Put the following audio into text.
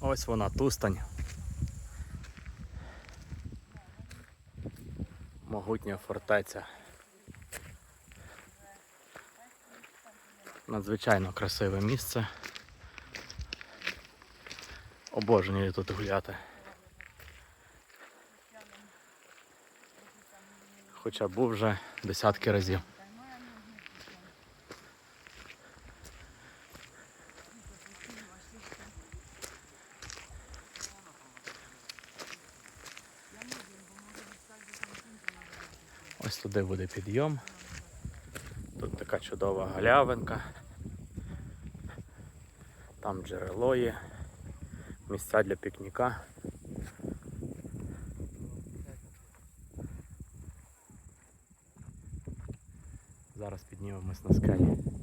Ось вона тустань. Могутня фортеця. Надзвичайно красиве місце. Обожнюю тут гуляти. Хоча був вже десятки разів. Ось туди буде підйом. Тут така чудова галявинка. Там джерело є, місця для пікніка. Зараз піднімемось на скелі.